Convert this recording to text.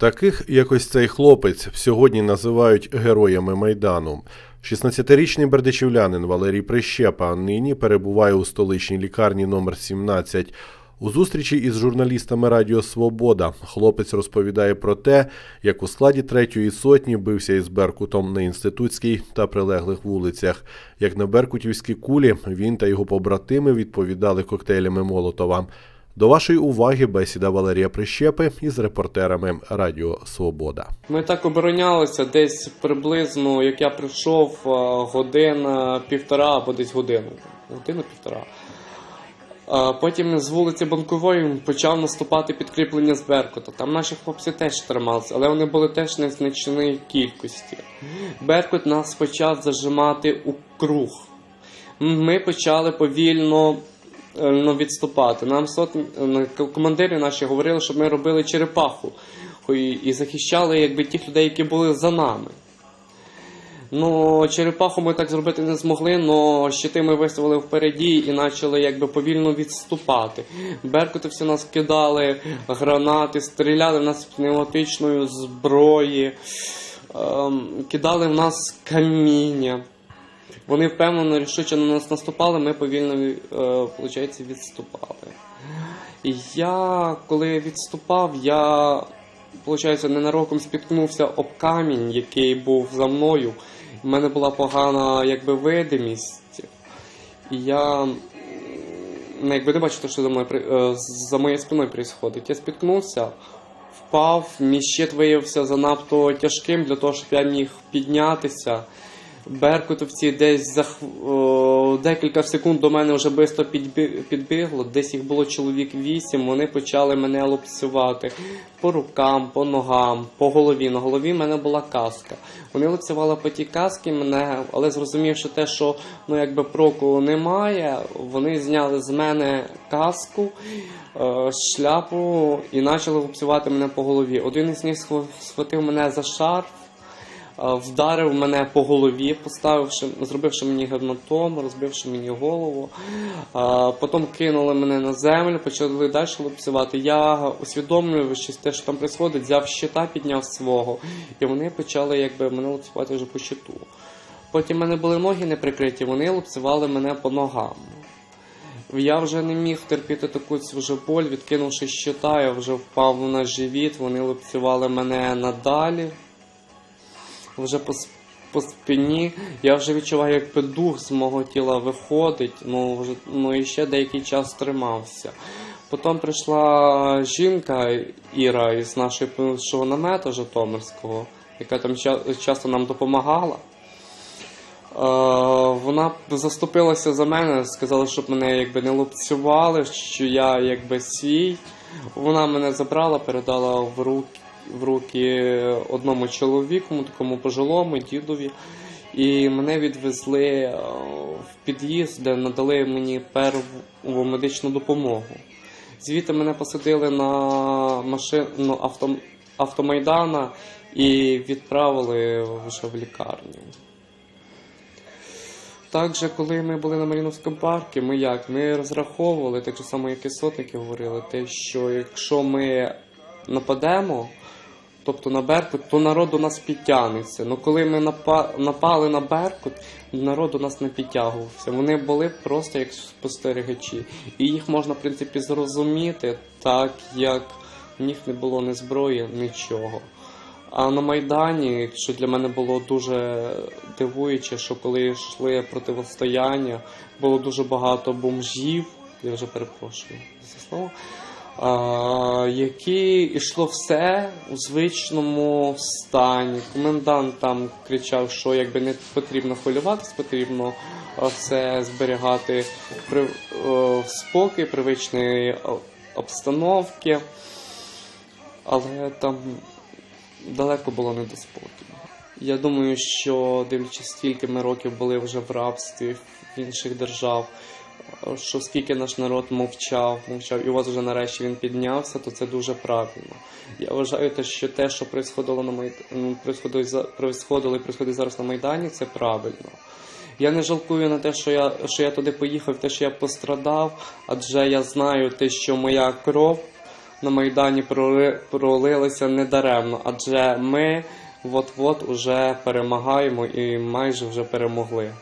Таких, як ось цей хлопець, сьогодні називають героями Майдану. 16-річний бердичівлянин Валерій Прищепа нині перебуває у столичній лікарні номер 17. У зустрічі із журналістами Радіо Свобода хлопець розповідає про те, як у складі третьої сотні бився із Беркутом на інститутській та прилеглих вулицях. Як на беркутівські кулі він та його побратими відповідали коктейлями Молотова. До вашої уваги бесіда Валерія Прищепи із репортерами Радіо Свобода. Ми так оборонялися десь приблизно, як я прийшов, е, година півтора або десь годину. Година півтора. Потім з вулиці Банкової почав наступати підкріплення з Беркута. Там наші хлопці теж трималися, але вони були теж незначної кількості. Беркут нас почав зажимати у круг. Ми почали повільно е, ну, відступати. Нам сотні е, командири наші говорили, щоб ми робили черепаху і захищали якби тих людей, які були за нами. Ну, черепаху ми так зробити не змогли, але щити ми виставили впереді і почали якби повільно відступати. Беркути всі нас кидали гранати, стріляли в нас пневматичною зброї, ем, кидали в нас каміння. Вони впевнено рішуче на нас наступали, ми повільно е, виходить, відступали. Я, коли відступав, я виходить, ненароком спіткнувся об камінь, який був за мною. У мене була погана якби, видимість. І я ну, якби не бачите, що за мною е, за моєю спиною відбувається. Я спіткнувся, впав, мій щит виявився занадто тяжким для того, щоб я міг піднятися. Беркутовці десь за о, декілька секунд до мене вже швидко підбігло. Десь їх було чоловік вісім. Вони почали мене лупцювати по рукам, по ногам, по голові. На голові в мене була каска. Вони лупцювали по тій каски мене, але зрозумівши те, що ну якби проку немає, вони зняли з мене каску, е, шляпу і почали лупцювати мене по голові. Один із них схва- схватив мене за шарф. Е, Вдарив мене по голові, поставивши, зробивши мені гематому, розбивши мені голову. Е, Потім кинули мене на землю, почали далі лупцювати. Я усвідомлюючи те, що там відбувається, взяв щита, підняв свого, і вони почали якби, мене лупцювати вже по щиту. Потім в мене були ноги не прикриті, вони лупцювали мене по ногам. Я вже не міг терпіти таку цю боль, відкинувши щита, я вже впав на живіт, вони лупцювали мене надалі вже по, по спині. Я вже відчуваю, якби дух з мого тіла виходить, ну, вже, ну і ще деякий час тримався. Потім прийшла жінка Іра із нашого першого Житомирського, яка там ча- часто нам допомагала. Е, вона заступилася за мене, сказала, щоб мене якби не лупцювали, що я якби свій. Вона мене забрала, передала в руки, в руки одному чоловіку, такому пожилому дідові. І мене відвезли е, в під'їзд, де надали мені перву медичну допомогу. Звідти мене посадили на машину авто, автомайдана і відправили вже в лікарню. Також, коли ми були на Маріновському парку, ми як? Ми розраховували, так само, як і сотники говорили, те, що якщо ми нападемо, тобто на Беркут, то народ до нас підтягнеться. Ну коли ми напали на Беркут, народ до нас не підтягувався. Вони були просто як спостерігачі. І їх можна, в принципі, зрозуміти, так як в них не було ні зброї, нічого. А на Майдані, що для мене було дуже дивуюче, що коли йшли противостояння, було дуже багато бомжів, я вже перепрошую за слово, які йшло все у звичному стані. Комендант там кричав, що якби не потрібно хвилюватись, потрібно все зберігати при, спокій, привичної обстановки. Але там далеко було не до спокою. Я думаю, що дивлячись, скільки ми років були вже в рабстві в інших держав, що скільки наш народ мовчав, мовчав, і у вас вже нарешті він піднявся, то це дуже правильно. Я вважаю, що те, що происходило на Майд... происходило, і происходить зараз на Майдані, це правильно. Я не жалкую на те, що я, що я туди поїхав, те, що я пострадав, адже я знаю те, що моя кров на Майдані проли- пролилися недаремно, адже ми от-от уже перемагаємо і майже вже перемогли.